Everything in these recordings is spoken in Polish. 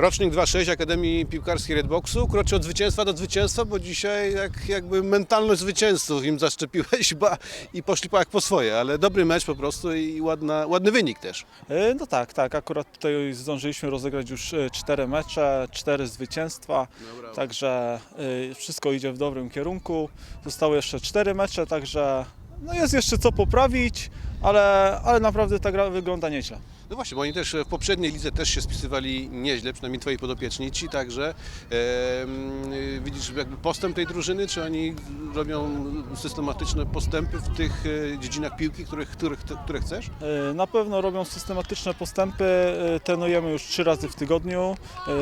Rocznik 2.6 Akademii Piłkarskiej Redboxu kroczy od zwycięstwa do zwycięstwa, bo dzisiaj jak, jakby mentalność zwycięzców im zaszczepiłeś ba, i poszli po jak po swoje, ale dobry mecz po prostu i ładna, ładny wynik też. E, No tak, tak. Akurat tutaj zdążyliśmy rozegrać już e, cztery mecze, cztery zwycięstwa, także e, wszystko idzie w dobrym kierunku. Zostały jeszcze cztery mecze, także no jest jeszcze co poprawić, ale, ale naprawdę ta gra wygląda nieźle. No właśnie, bo oni też w poprzedniej lidze też się spisywali nieźle, przynajmniej twoi podopieczni ci, także y, widzisz jakby postęp tej drużyny, czy oni robią systematyczne postępy w tych e, dziedzinach piłki, których, których, które chcesz? E, Na pewno robią systematyczne postępy. e, Trenujemy już trzy razy w tygodniu. e,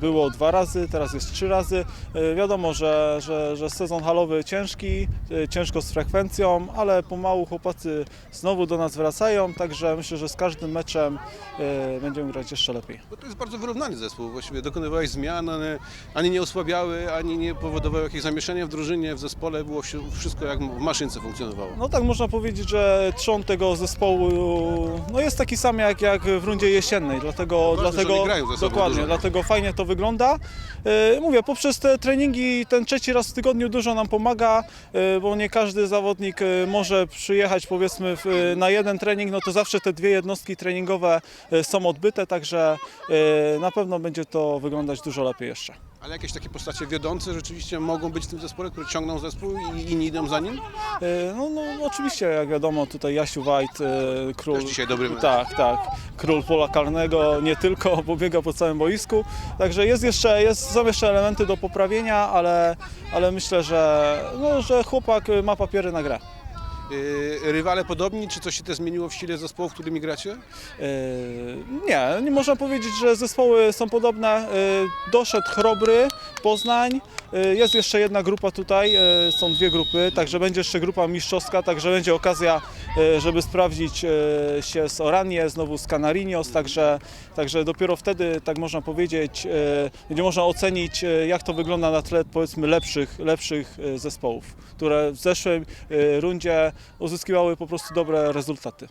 Było dwa razy, teraz jest trzy razy. E, Wiadomo, że, że, że sezon halowy ciężki, e, ciężko z frekwencją, ale pomału chłopacy znowu do nas wracają, także myślę, że z każdym meczem e, będziemy grać jeszcze lepiej. Bo to jest bardzo wyrównany zespół, właściwie dokonywałeś zmian, one ani nie osłabiały, ani nie powodowały jakiegoś zamieszania w drużynie, w zespole, było wszystko jak w maszynce funkcjonowało. No tak można powiedzieć, że trzon tego zespołu no jest taki sam jak, jak w rundzie jesiennej, dlatego, Ważne, że dlatego dokładnie, dużo. dlatego fajnie to wygląda. E, Mówię, poprzez te treningi ten trzeci raz w tygodniu dużo nam pomaga, e, bo nie każdy zawodnik może przyjechać powiedzmy na jeden trening, no to zawsze te dwie jednostki treningowe e, są odbyte, także e, na pewno będzie to wyglądać dużo lepiej jeszcze. Ale jakieś takie postacie wiodące rzeczywiście mogą być w tym zespole, które ciągną zespół i inni idą za nim? E, No, no oczywiście, jak wiadomo, tutaj Jasiu Wajt, e, król. Też dzisiaj dobry. Tak, tak. Król pola karnego nie tylko bo biega po całym boisku. Także jest jeszcze, jest, są jeszcze elementy do poprawienia, ale, ale myślę, że, no, że chłopak ma papiery na grę. Yy, rywale podobni, czy coś się też zmieniło w ścile zespołów, którymi gracie? E, Nie, nie można powiedzieć, że zespoły są podobne. E, Doszedł Chrobry, Poznań. E, Jest jeszcze jedna grupa tutaj, e, są dwie grupy, także będzie jeszcze grupa mistrzowska, także będzie okazja, e, żeby sprawdzić się z Oranie, znowu z Canarinos, także, także dopiero wtedy, tak można powiedzieć, będzie można ocenić, jak to wygląda na tle powiedzmy lepszych, lepszych zespołów, które w zeszłej rundzie uzyskiwały po prostu dobre rezultaty.